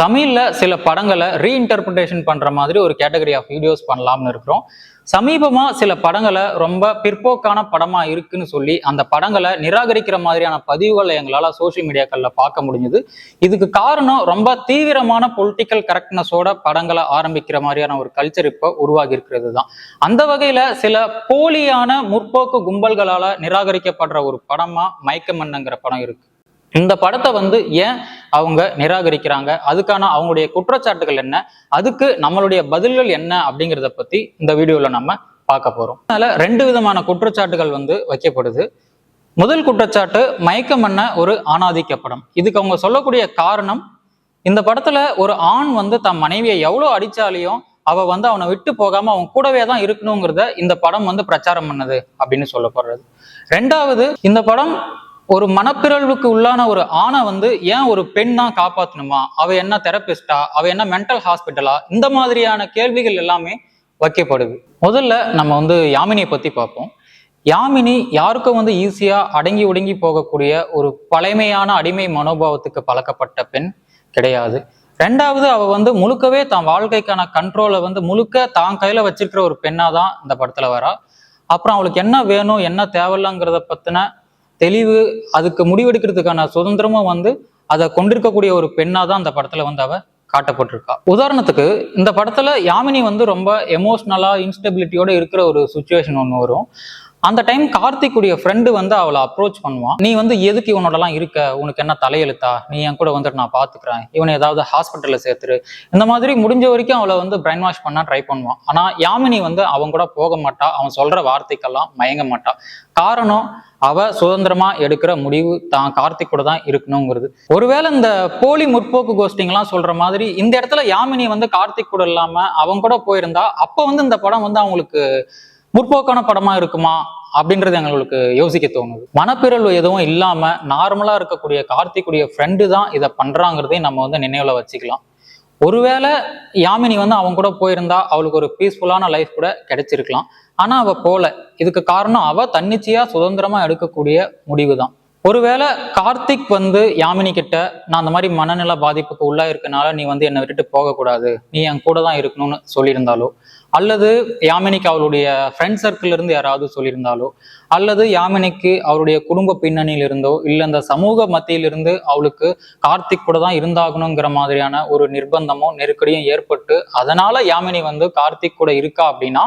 தமிழில் சில படங்களை ரீஇன்டர்பிரிட்டேஷன் பண்ணுற மாதிரி ஒரு கேட்டகரி ஆஃப் வீடியோஸ் பண்ணலாம்னு இருக்கிறோம். சமீபமாக சில படங்களை ரொம்ப பிற்போக்கான படமாக இருக்குன்னு சொல்லி அந்த படங்களை நிராகரிக்கிற மாதிரியான பதிவுகளை எங்களால் சோஷியல் மீடியாக்களில் பார்க்க முடிஞ்சுது. இதுக்கு காரணம் ரொம்ப தீவிரமான பொலிட்டிக்கல் கரெக்ட்னஸோட படங்களை ஆரம்பிக்கிற மாதிரியான ஒரு கல்ச்சர் இப்போ உருவாகி இருக்கிறது தான். அந்த வகையில் சில போலியான முற்போக்கு கும்பல்களால் நிராகரிக்கப்படுற ஒரு படமாக மயக்கமன்னங்கிற படம் இருக்குது இந்த படத்தை வந்து ஏன் அவங்க நிராகரிக்கிறாங்க? அதுக்கான அவங்களுடைய குற்றச்சாட்டுகள் என்ன? அதுக்கு நம்மளுடைய பதில்கள் என்ன? அப்படிங்கிறத பத்தி இந்த வீடியோல நம்ம பார்க்க போறோம். அதனால ரெண்டு விதமான குற்றச்சாட்டுகள் வந்து வைக்கப்படுது. முதல் குற்றச்சாட்டு மயக்கம் என்ன ஒரு ஆணாதிக்க படம். இதுக்கு அவங்க சொல்லக்கூடிய காரணம் இந்த படத்துல ஒரு ஆண் வந்து தன் மனைவியை எவ்வளவு அடிச்சாலையும் அவ வந்து அவனை விட்டு போகாம அவன் கூடவே தான் இருக்கணுங்கிறத இந்த படம் வந்து பிரச்சாரம் பண்ணுது அப்படின்னு சொல்லப்படுறது. ரெண்டாவது இந்த படம் ஒரு மனப்பிறழ்வுக்கு உள்ளான ஒரு ஆணை வந்து ஏன் ஒரு பெண் தான் காப்பாற்றணுமா அவ என்ன தெரப்பிஸ்டா அவ என்ன மென்டல் ஹாஸ்பிட்டலா இந்த மாதிரியான கேள்விகள் எல்லாமே வைக்கப்படுது. முதல்ல நம்ம வந்து யாமினியை பத்தி பார்ப்போம். யாமினி யாருக்கும் வந்து ஈஸியா அடங்கி ஒடுங்கி போகக்கூடிய ஒரு பழமையான அடிமை மனோபாவத்துக்கு பழக்கப்பட்ட பெண் கிடையாது. ரெண்டாவது அவ வந்து முழுக்கவே தான் வாழ்க்கைக்கான கண்ட்ரோலை வந்து முழுக்க தான் கையில வச்சிருக்கிற ஒரு பெண்ணா தான் இந்த படத்துல வரா. அப்புறம் அவளுக்கு என்ன வேணும் என்ன தேவையில்லங்கிறத பத்தின தெளிவு அதுக்கு முடிவெடுக்கிறதுக்கான சுதந்திரமும் வந்து அதை கொண்டிருக்கக்கூடிய ஒரு பெண்ணாக தான் அந்த படத்தில் வந்து அவ காட்டப்பட்டிருக்கா. உதாரணத்துக்கு இந்த படத்துல யாமினி வந்து ரொம்ப எமோஷ்னலா இன்ஸ்டபிலிட்டியோட இருக்கிற ஒரு சுச்சுவேஷன் ஒன்று வரும். அந்த டைம் கார்த்திக்குடைய ஃப்ரெண்டு வந்து அவளை அப்ரோச் பண்ணுவான் நீ வந்து எதுக்கு இவனோடலாம் இருக்க? உனக்கு என்ன தலையெழுத்தா? நீ என் கூட வந்துட்டு நான் பாத்துக்கிறேன். இவனை ஏதாவது ஹாஸ்பிட்டல்ல சேர்த்துரு. இந்த மாதிரி முடிஞ்ச வரைக்கும் அவளை வந்து பிரைன் வாஷ் பண்ண ட்ரை பண்ணுவான் ஆனா யாமினி வந்து அவன் கூட போக மாட்டா. அவன் சொல்ற வார்த்தைக்கெல்லாம் மயங்க மாட்டா. காரணம் அவ சுதந்திரமா எடுக்கிற முடிவு தான் கார்த்திக் கூட தான் இருக்கணுங்கிறது. ஒருவேளை இந்த போலி முற்போக்கு கோஷ்டிங்கெல்லாம் சொல்ற மாதிரி இந்த இடத்துல யாமினி வந்து கார்த்திக் கூட இல்லாம அவங்க கூட போயிருந்தா அப்ப வந்து இந்த படம் வந்து அவங்களுக்கு முற்போக்கான படமா இருக்குமா அப்படின்றது எங்களுக்கு யோசிக்க தோணுது. மனப்பிரல்வு எதுவும் இல்லாம நார்மலா இருக்கக்கூடிய கார்த்திக்குடைய ஃப்ரெண்டு தான் இதை பண்றாங்கிறதையும் நம்ம வந்து நினைவுல வச்சுக்கலாம். ஒருவேளை யாமினி வந்து அவங்க கூட போயிருந்தா அவளுக்கு ஒரு பீஸ்ஃபுல்லான லைஃப் கூட கிடைச்சிருக்கலாம். ஆனா அவ போல. இதுக்கு காரணம் அவ தன்னிச்சையா சுதந்திரமா எடுக்கக்கூடிய முடிவு தான் ஒருவேளை கார்த்திக் வந்து யாமினி கிட்ட நான் அந்த மாதிரி மனநல பாதிப்புக்கு உள்ளா இருக்கனால நீ வந்து என்னை விட்டுட்டு போகக்கூடாது. நீ என் கூட தான் இருக்கணும்னு சொல்லியிருந்தாலோ? அல்லது யாமினிக்கு அவளுடைய ஃப்ரெண்ட் சர்க்கிள் இருந்து யாராவது சொல்லியிருந்தாலோ? அல்லது யாமினிக்கு அவருடைய குடும்ப பின்னணியில் இருந்தோ இல்ல இந்த சமூக மத்தியிலிருந்து அவளுக்கு கார்த்திக் கூட தான் இருந்தாகணுங்கிற மாதிரியான ஒரு நிர்பந்தமோ நெருக்கடியும் ஏற்பட்டு அதனால யாமினி வந்து கார்த்திக் கூட இருக்கா அப்படின்னா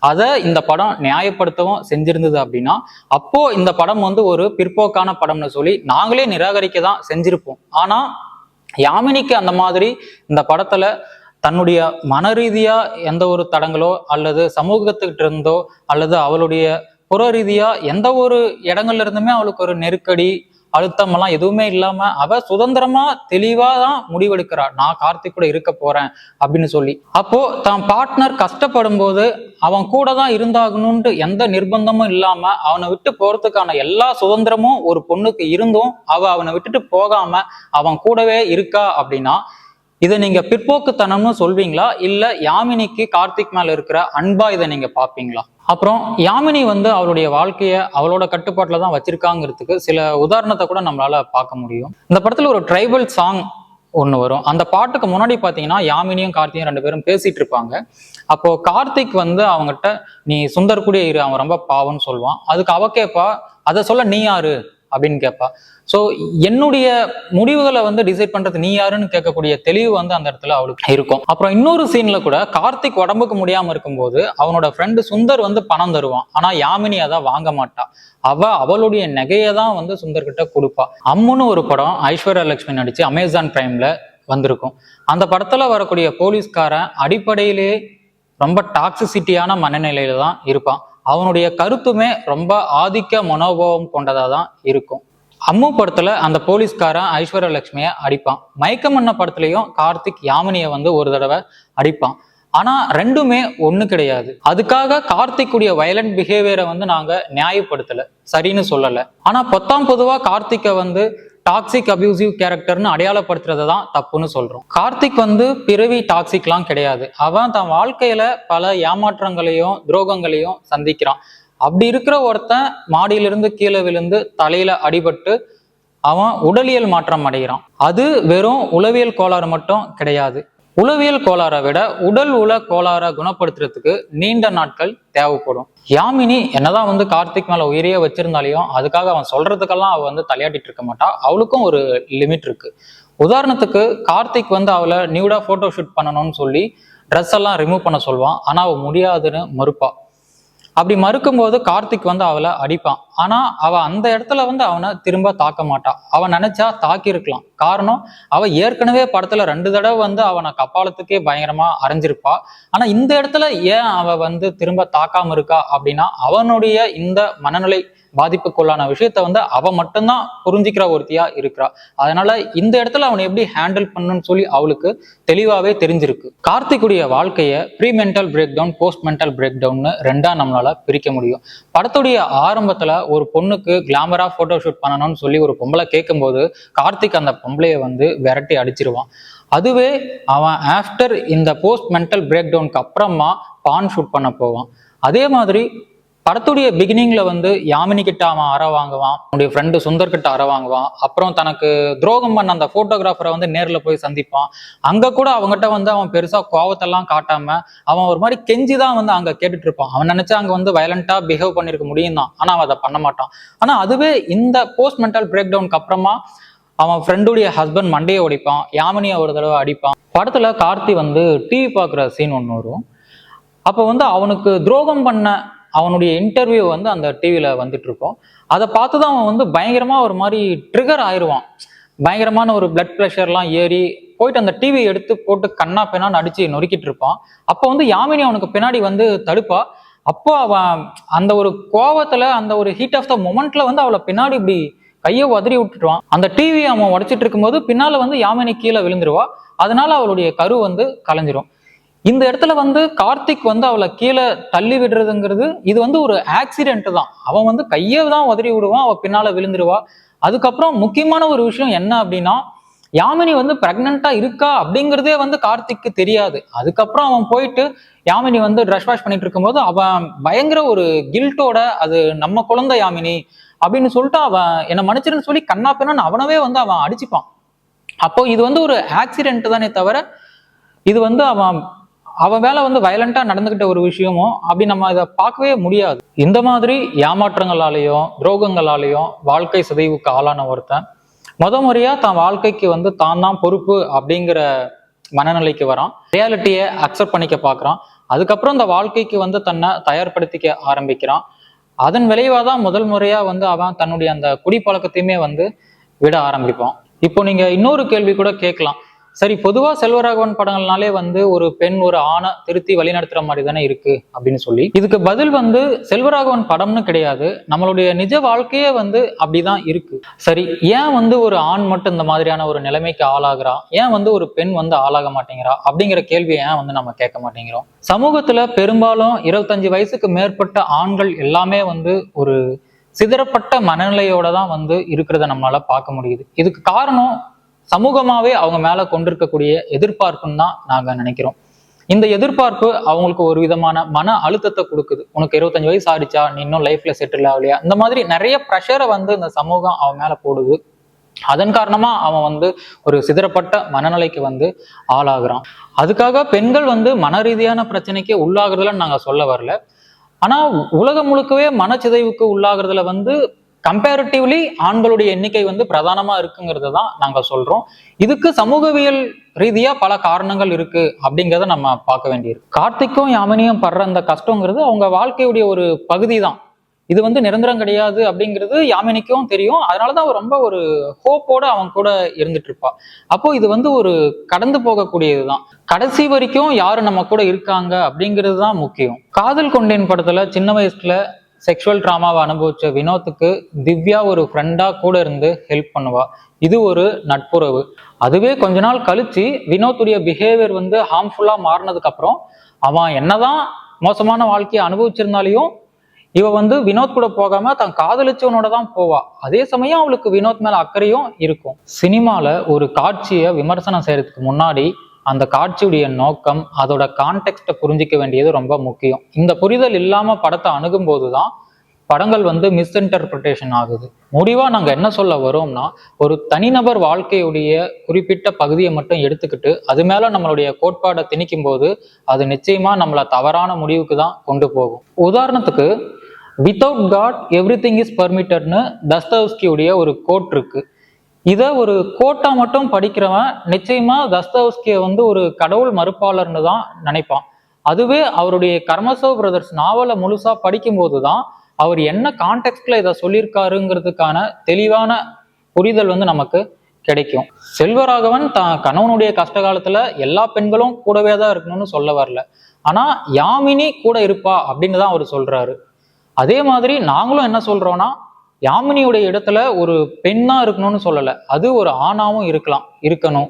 அதை இந்த படம் நியாயப்படுத்தவும் செஞ்சிருந்தது அப்படின்னா அப்போ இந்த படம் வந்து ஒரு பிற்போக்கான படம்னு சொல்லி நாங்களே நிராகரிக்க தான் செஞ்சிருப்போம். ஆனா யாமினிக்கு அந்த மாதிரி இந்த படத்துல தன்னுடைய மன ரீதியா எந்த ஒரு தடங்களோ அல்லது சமூகத்துக்கிட்ட இருந்தோ அல்லது அவளுடைய புற ரீதியா எந்த ஒரு இடங்கள்ல இருந்துமே அவளுக்கு ஒரு நெருக்கடி அழுத்தம் எல்லாம் எதுவுமே இல்லாம அவ சுதந்திரமா தெளிவா தான் முடிவெடுக்கிறா. நான் கார்த்திக் கூட இருக்க போறேன் அப்படின்னு சொல்லி. அப்போ தான் பார்ட்னர் கஷ்டப்படும் போது அவன் கூட தான் இருந்தாகணும்னு எந்த நிர்பந்தமும் இல்லாம அவனை விட்டு போறதுக்கான எல்லா சுதந்திரமும் ஒரு பொண்ணுக்கு இருந்தும் அவ அவனை விட்டுட்டு போகாம அவன் கூடவே இருக்கா அப்படின்னா இதை நீங்க பிற்போக்குத்தனம்னு சொல்வீங்களா? இல்ல யாமினிக்கு கார்த்திக் மேல இருக்கிற அன்பா இதை நீங்க பாப்பீங்களா அப்புறம் யாமினி வந்து அவளுடைய வாழ்க்கைய அவளோட கட்டுப்பாட்டில் தான் வச்சிருக்காங்கிறதுக்கு சில உதாரணத்தை கூட நம்மளால பார்க்க முடியும். இந்த படத்துல ஒரு ட்ரைபல் சாங் ஒன்று வரும். அந்த பாட்டுக்கு முன்னாடி பார்த்தீங்கன்னா யாமினியும் கார்த்தியும் ரெண்டு பேரும் பேசிட்டு இருப்பாங்க. அப்போ கார்த்திக் வந்து அவங்ககிட்ட நீ சுந்தர் கூடிய இரு அவன் ரொம்ப பாவம்னு சொல்லுவான். அதுக்கு அவ கேப்பா அதை சொல்ல நீ யாரு? அப்படின்னு கேட்பா. ஸோ என்னுடைய முடிவுகளை வந்து டிசைட் பண்றது நீ யாருன்னு கேட்கக்கூடிய தெளிவு வந்து அந்த இடத்துல அவளுக்கு இருக்கும். அப்புறம் இன்னொரு சீன்ல கூட கார்த்திக் உடம்புக்கு முடியாம இருக்கும்போது அவனோட ஃப்ரெண்டு சுந்தர் வந்து பணம் தருவான். ஆனா யாமினி அதை வாங்க மாட்டா. அவ அவளுடைய நகையை தான் வந்து சுந்தர் கிட்ட கொடுப்பா. அம்முன்னு ஒரு படம் ஐஸ்வர்யா லட்சுமி நடிச்சு அமேசான் பிரைம்ல வந்திருக்கும். அந்த படத்துல வரக்கூடிய போலீஸ்காரன் அடிப்படையிலே ரொம்ப டாக்ஸிசிட்டியான மனநிலையில தான் இருப்பான். அவனுடைய கருத்துமே ரொம்ப ஆதிக்க மனோபாவம் கொண்டதாக தான் இருக்கும். அம்மு படத்துல அந்த போலீஸ்காரன் ஐஸ்வர்ய லட்சுமியை அடிப்பான். மயக்கமன்ன படத்துலயும் கார்த்திக் யாமினியை வந்து ஒரு தடவை அடிப்பான். ஆனா ரெண்டுமே ஒண்ணு கிடையாது. அதுக்காக கார்த்திக்குடைய வயலண்ட் பிஹேவியரை வந்து நாங்க நியாயப்படுத்தல. சரின்னு சொல்லல. ஆனா பொத்தாம் பொதுவா கார்த்திக்கை வந்து டாக்ஸிக் அபியூசிவ் கேரக்டர்னு அடையாளப்படுத்துறது தான் தப்புன்னு சொல்றோம். கார்த்திக் வந்து பிறவி டாக்ஸிக்லாம் கிடையாது. அவன் தன் வாழ்க்கையில பல ஏமாற்றங்களையும் துரோகங்களையும் சந்திக்கிறான். அப்படி இருக்கிற ஒருத்தன் மாடியிலிருந்து கீழே விழுந்து தலையில அடிபட்டு அவன் உடலியல் மாற்றம் அடைகிறான். அது வெறும் உளவியல் கோளாறு மட்டும் கிடையாது. உளவியல் கோளாறை விட உடல் உல கோளாறை குணப்படுத்துறதுக்கு நீண்ட நாட்கள் தேவைப்படும். யாமினி என்னதான் வந்து கார்த்திக் மேல உயிரியே வச்சிருந்தாலையும் அதுக்காக அவன் சொல்றதுக்கெல்லாம் அவ வந்து தலையாட்டிட்டு இருக்க மாட்டா. அவளுக்கும் ஒரு லிமிட் இருக்கு. உதாரணத்துக்கு கார்த்திக் வந்து அவளை நியூடா போட்டோ ஷூட் பண்ணணும்னு சொல்லி ட்ரெஸ் எல்லாம் ரிமூவ் பண்ண சொல்லுவான். ஆனா அவ முடியாதுன்னு மறுப்பா. அப்படி மறுக்கும் போது கார்த்திக் வந்து அவளை அடிப்பான். ஆனா அவ அந்த இடத்துல வந்து அவனை திரும்ப தாக்க மாட்டான் அவன் நினைச்சா தாக்கி இருக்கலாம் காரணம் அவ ஏற்கனவே படத்துல ரெண்டு தடவை வந்து அவனை கப்பாலத்துக்கே பயங்கரமா அரைஞ்சிருப்பா ஆனா இந்த இடத்துல ஏன் அவ வந்து திரும்ப தாக்காம இருக்கா அப்படின்னா அவனுடைய இந்த மனநிலை பாதிப்புக்குள்ளான விஷயத்த வந்து அவ மட்டும்தான் புரிஞ்சிக்கிற ஒருத்தியா இருக்கிறா. அதனால இந்த இடத்துல அவனை எப்படி ஹேண்டில் பண்ணணும்னு சொல்லி அவளுக்கு தெளிவாவே தெரிஞ்சிருக்கு. கார்த்திக்குடைய வாழ்க்கைய pre mental breakdown post mental break டவுன்னு ரெண்டா நம்மளால பிரிக்க முடியும். படத்துடைய ஆரம்பத்துல ஒரு பொண்ணுக்கு கிளாமரா போட்டோ ஷூட் பண்ணணும்னு சொல்லி ஒரு பொம்பளை கேட்கும்போது கார்த்திக் அந்த பொம்பளைய வந்து விரட்டி அடிச்சிருவான். அதுவே அவன் ஆஃப்டர் இந்த போஸ்ட் மென்டல் பிரேக் டவுனுக்கு அப்புறமா பான் ஷூட் பண்ண போவான். அதே மாதிரி படத்துடைய பிகினிங்ல வந்து யாமினி கிட்ட அவன் அற வாங்குவான் அவனுடைய ஃப்ரெண்டு சுந்தர் கிட்ட அற வாங்குவான். அப்புறம் தனக்கு துரோகம் பண்ண அந்த போட்டோகிராஃபரை வந்து நேரில் போய் சந்திப்பான். அங்க கூட அவங்ககிட்ட வந்து அவன் பெருசா கோவத்தெல்லாம் காட்டாம அவன் ஒரு மாதிரி கெஞ்சி தான் வந்து அங்க கேட்டுட்டு இருப்பான். அவன் நினைச்சா அங்க வந்து வயலண்டா பிஹேவ் பண்ணிருக்க முடியும் தான் ஆனா அவன் அதை பண்ண மாட்டான். ஆனா அதுவே இந்த போஸ்ட் மென்டல் பிரேக் டவுனுக்கு அப்புறமா அவன் ஃப்ரெண்டுடைய ஹஸ்பண்ட் மண்டையை உடைப்பான் யாமினியை ஒரு தடவை அடிப்பான். படத்துல கார்த்தி வந்து டிவி பார்க்குற சீன் ஒன்று வரும். அப்போ வந்து அவனுக்கு துரோகம் பண்ண அவனுடைய இன்டர்வியூ வந்து அந்த டிவியில வந்துட்டு இருக்கும் அதை பார்த்து தான் அவன் வந்து பயங்கரமா ஒரு மாதிரி ட்ரிகர் ஆயிடுவான் பயங்கரமான ஒரு பிளட் ப்ரெஷர்லாம் ஏறி போயிட்டு அந்த டிவி எடுத்து போட்டு கண்ணா பெண்ணான்னு அடிச்சு நொறுக்கிட்டு இருப்பான். அப்போ வந்து யாமினி அவனுக்கு பின்னாடி வந்து தடுப்பா. அப்போ அவன் அந்த ஒரு கோவத்துல அந்த ஒரு ஹீட் ஆஃப் த மொமெண்ட்ல வந்து அவளை பின்னாடி இப்படி கையை உதறி விட்டுட்டுவான் அந்த டிவி அவன் உடச்சிட்டு இருக்கும்போது பின்னால வந்து யாமினி கீழே விழுந்துருவா. அதனால அவளுடைய கரு வந்து கலைஞ்சிரும். இந்த இடத்துல வந்து கார்த்திக் வந்து அவளை கீழே தள்ளி விடுறதுங்கிறது இது வந்து ஒரு ஆக்சிடென்ட் தான். அவன் வந்து கையை தான் உதறி விடுவான் அவள் பின்னால விழுந்துருவா. அதுக்கப்புறம் முக்கியமான ஒரு விஷயம் என்ன அப்படின்னா யாமினி வந்து பிரெக்னண்டா இருக்கா அப்படிங்கிறதே வந்து கார்த்திக்கு தெரியாது. அதுக்கப்புறம் அவன் போயிட்டு யாமினி வந்து ட்ரெஸ் வாஷ் பண்ணிட்டு இருக்கும்போது அவன் பயங்கர ஒரு கில்ட்டோட அது நம்ம குழந்தை யாமினி அப்படின்னு சொல்லிட்டு அவன் என்னை மன்னிச்சிருன்னு சொல்லி கண்ணா பின்னான்னு அவனவே வந்து அவன் அடிச்சுப்பான். அப்போ இது வந்து ஒரு ஆக்சிடென்ட் தானே தவிர இது வந்து அவன் அவன் வேலை வந்து வயலண்டா நடந்துகிட்ட ஒரு விஷயமும் அப்படி நம்ம இதை பார்க்கவே முடியாது. இந்த மாதிரி ஏமாற்றங்களாலேயும் துரோகங்களாலேயும் வாழ்க்கை சிதைவுக்கு ஆளான ஒருத்தன் முத முறையா தான் வாழ்க்கைக்கு வந்து தான் தான் பொறுப்பு அப்படிங்கிற மனநிலைக்கு வரான். ரியாலிட்டியை அக்செப்ட் பண்ணிக்க பார்க்குறான். அதுக்கப்புறம் இந்த வாழ்க்கைக்கு வந்து தன்னை தயார்படுத்திக்க ஆரம்பிக்கிறான். அதன் விளைவாக தான் முதல் முறையாக வந்து அவன் தன்னுடைய அந்த குடிப்பழக்கத்தையுமே வந்து விட ஆரம்பிப்பான். இப்போ நீங்கள் இன்னொரு கேள்வி கூட கேட்கலாம். சரி பொதுவா செல்வராகவன் படங்கள்னாலே வந்து ஒரு பெண் ஒரு ஆணை திருத்தி வழிநடத்துற மாதிரி தானே இருக்கு அப்படின்னு சொல்லி. இதுக்கு பதில் வந்து செல்வராகவன் படம்னு கிடையாது. நம்மளுடைய நிஜ வாழ்க்கையே வந்து அப்படிதான் இருக்கு. சரி ஏன் வந்து ஒரு ஆண் மட்டும் இந்த மாதிரியான ஒரு நிலைமைக்கு ஆளாகிறா? ஏன் வந்து ஒரு பெண் வந்து ஆளாக மாட்டேங்கிறா? அப்படிங்கிற கேள்வியை ஏன் வந்து நம்ம கேட்க மாட்டேங்கிறோம்? சமூகத்துல பெரும்பாலும் இருபத்தஞ்சு வயசுக்கு மேற்பட்ட ஆண்கள் எல்லாமே வந்து ஒரு சிதறப்பட்ட மனநிலையோட தான் வந்து இருக்கிறத நம்மளால பார்க்க முடியுது. இதுக்கு காரணம் சமூகமாவே அவங்க மேல கொண்டிருக்கக்கூடிய எதிர்பார்ப்புன்னு தான் நாங்க நினைக்கிறோம். இந்த எதிர்பார்ப்பு அவங்களுக்கு ஒரு விதமான மன அழுத்தத்தை கொடுக்குது. உனக்கு இருபத்தஞ்சு வயசு ஆடிச்சா நீ இன்னும் லைஃப்ல செட்டில் ஆகலையா? இந்த மாதிரி நிறைய ப்ரெஷரை வந்து இந்த சமூகம் அவன் மேல போடுது. அதன் காரணமா அவன் வந்து ஒரு சிதறப்பட்ட மனநிலைக்கு வந்து ஆளாகிறான். அதுக்காக பெண்கள் வந்து மன ரீதியான பிரச்சனைக்கு உள்ளாகுறதுல நாங்க சொல்ல வரல. ஆனா உலகம் முழுக்கவே மனச்சிதைவுக்கு உள்ளாகிறதுல வந்து கம்பேரிட்டிவ்லி ஆண்களுடைய எண்ணிக்கை வந்து பிரதானமா இருக்குங்கிறது தான் நாங்க சொல்றோம். இதுக்கு சமூகவியல் ரீதியா பல காரணங்கள் இருக்கு அப்படிங்கிறத நம்ம பார்க்க வேண்டியிருக்கு. கார்த்திக்கும் யாமினியும் படுற அந்த கஷ்டங்கிறது அவங்க வாழ்க்கையுடைய ஒரு பகுதி தான் இது வந்து நிரந்தரம் கிடையாது அப்படிங்கிறது யாமினிக்கும் தெரியும். அதனாலதான் அவ ரொம்ப ஒரு ஹோப்போட அவன் கூட இருந்துட்டு இருப்பா அப்போ இது வந்து ஒரு கடந்து போகக்கூடியதுதான். கடைசி வரைக்கும் யாரு நம்ம கூட இருக்காங்க அப்படிங்கிறது தான் முக்கியம். காதல் கொண்டேன் படத்துல சின்ன வயசுல செக்ஷுவல் ட்ராமாவை அனுபவிச்ச வினோத்துக்கு திவ்யா ஒரு ஃப்ரெண்டா கூட இருந்து ஹெல்ப் பண்ணுவா. இது ஒரு நட்புறவு. அதுவே கொஞ்ச நாள் கழிச்சு வினோத்துடைய பிஹேவியர் வந்து ஹார்ம்ஃபுல்லா மாறினதுக்கு அப்புறம் அவன் என்னதான் மோசமான வாழ்க்கையை அனுபவிச்சிருந்தாலையும் இவ வந்து வினோத் கூட போகாம தான் காதலிச்சவனோட தான் போவா. அதே சமயம் அவளுக்கு வினோத் மேல அக்கறையும் இருக்கும். சினிமால ஒரு காட்சியை விமர்சனம் செய்யறதுக்கு முன்னாடி அந்த காட்சியுடைய நோக்கம் அதோட கான்டெக்ட்டை புரிஞ்சிக்க வேண்டியது ரொம்ப முக்கியம். இந்த புரிதல் இல்லாமல் படத்தை அணுகும் போது தான் படங்கள் வந்து மிஸ்இன்டர்பிரிட்டேஷன் ஆகுது. முடிவாக நாங்கள் என்ன சொல்ல வரோம்னா ஒரு தனிநபர் வாழ்க்கையுடைய குறிப்பிட்ட பகுதியை மட்டும் எடுத்துக்கிட்டு அது மேலே நம்மளுடைய கோட்பாடை திணிக்கும் போது அது நிச்சயமாக நம்மளை தவறான முடிவுக்கு தான் கொண்டு போகும். உதாரணத்துக்கு without God everything is பர்மிட்டட்னு தஸ்தவ்ஸ்கியுடைய ஒரு கோட் இருக்குது இதை ஒரு கோட்டா மட்டும் படிக்கிறவன் நிச்சயமா தஸ்தவஸ்கியை வந்து ஒரு கடவுள் மறுப்பாளர்னு தான் நினைப்பான். அதுவே அவருடைய கர்மசவ் பிரதர்ஸ் நாவலை முழுசா படிக்கும்போது தான் அவர் என்ன கான்டெக்ட்ல இதை சொல்லியிருக்காருங்கிறதுக்கான தெளிவான புரிதல் வந்து நமக்கு கிடைக்கும். செல்வராகவன் தான் கணவனுடைய கஷ்ட காலத்துல எல்லா பெண்களும் கூடவே தான் இருக்கணும்னு சொல்ல வரல. ஆனா யாமினி கூட இருப்பா அப்படின்னு தான் அவர் சொல்றாரு. அதே மாதிரி நாங்களும் என்ன சொல்றோம்னா யாமினியுடைய இடத்துல ஒரு பெண்ணா இருக்கணும்னு சொல்லலை. அது ஒரு ஆணாவும் இருக்கலாம் இருக்கணும்.